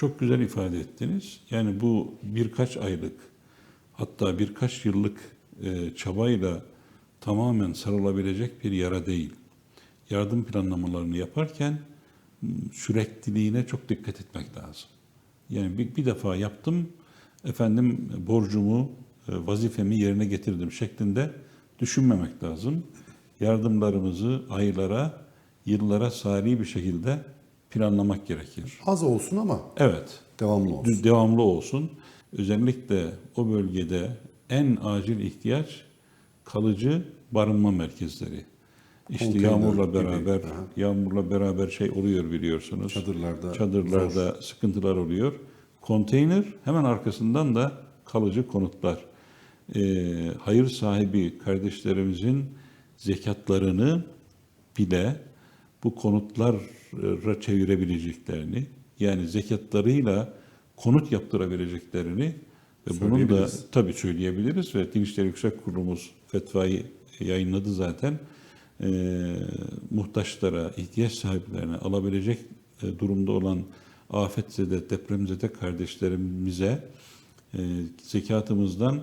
Çok güzel ifade ettiniz. Yani bu birkaç aylık hatta birkaç yıllık e, çabayla tamamen sarılabilecek bir yara değil. Yardım planlamalarını yaparken sürekliliğine çok dikkat etmek lazım. Yani bir, bir defa yaptım, efendim borcumu, e, vazifemi yerine getirdim şeklinde düşünmemek lazım. Yardımlarımızı aylara, yıllara sari bir şekilde planlamak gerekir. Az olsun ama Evet, devamlı olsun. düz- devamlı olsun. Özellikle o bölgede en acil ihtiyaç kalıcı barınma merkezleri. İşte Konteyner yağmurla gibi. beraber Aha. yağmurla beraber şey oluyor biliyorsunuz. Çadırlarda Çadırlarda sıkıntılar oluyor. Konteyner hemen arkasından da kalıcı konutlar. Ee, hayır sahibi kardeşlerimizin zekatlarını bile bu konutlara çevirebileceklerini yani zekatlarıyla konut yaptırabileceklerini ve bunun da tabii söyleyebiliriz ve Din İşleri Yüksek Kurulumuz fetvayı yayınladı zaten. Ee, muhtaçlara, ihtiyaç sahiplerine alabilecek e, durumda olan afetzede, depremzede kardeşlerimize e, zekatımızdan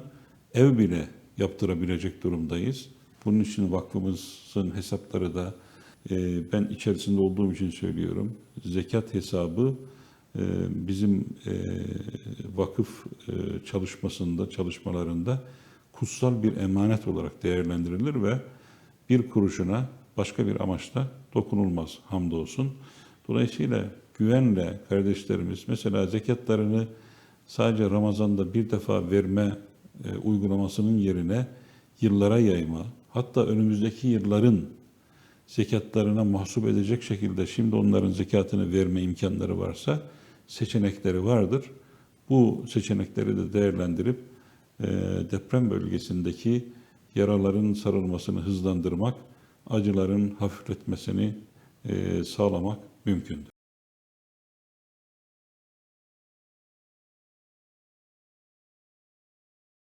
ev bile yaptırabilecek durumdayız. Bunun için vakfımızın hesapları da e, ben içerisinde olduğum için söylüyorum. Zekat hesabı e, bizim e, vakıf e, çalışmasında, çalışmalarında kutsal bir emanet olarak değerlendirilir ve bir kuruşuna başka bir amaçla dokunulmaz hamdolsun. Dolayısıyla güvenle kardeşlerimiz mesela zekatlarını sadece Ramazan'da bir defa verme uygulamasının yerine yıllara yayma, hatta önümüzdeki yılların zekatlarına mahsup edecek şekilde şimdi onların zekatını verme imkanları varsa seçenekleri vardır. Bu seçenekleri de değerlendirip e, deprem bölgesindeki yaraların sarılmasını hızlandırmak, acıların hafifletmesini e, sağlamak mümkündür.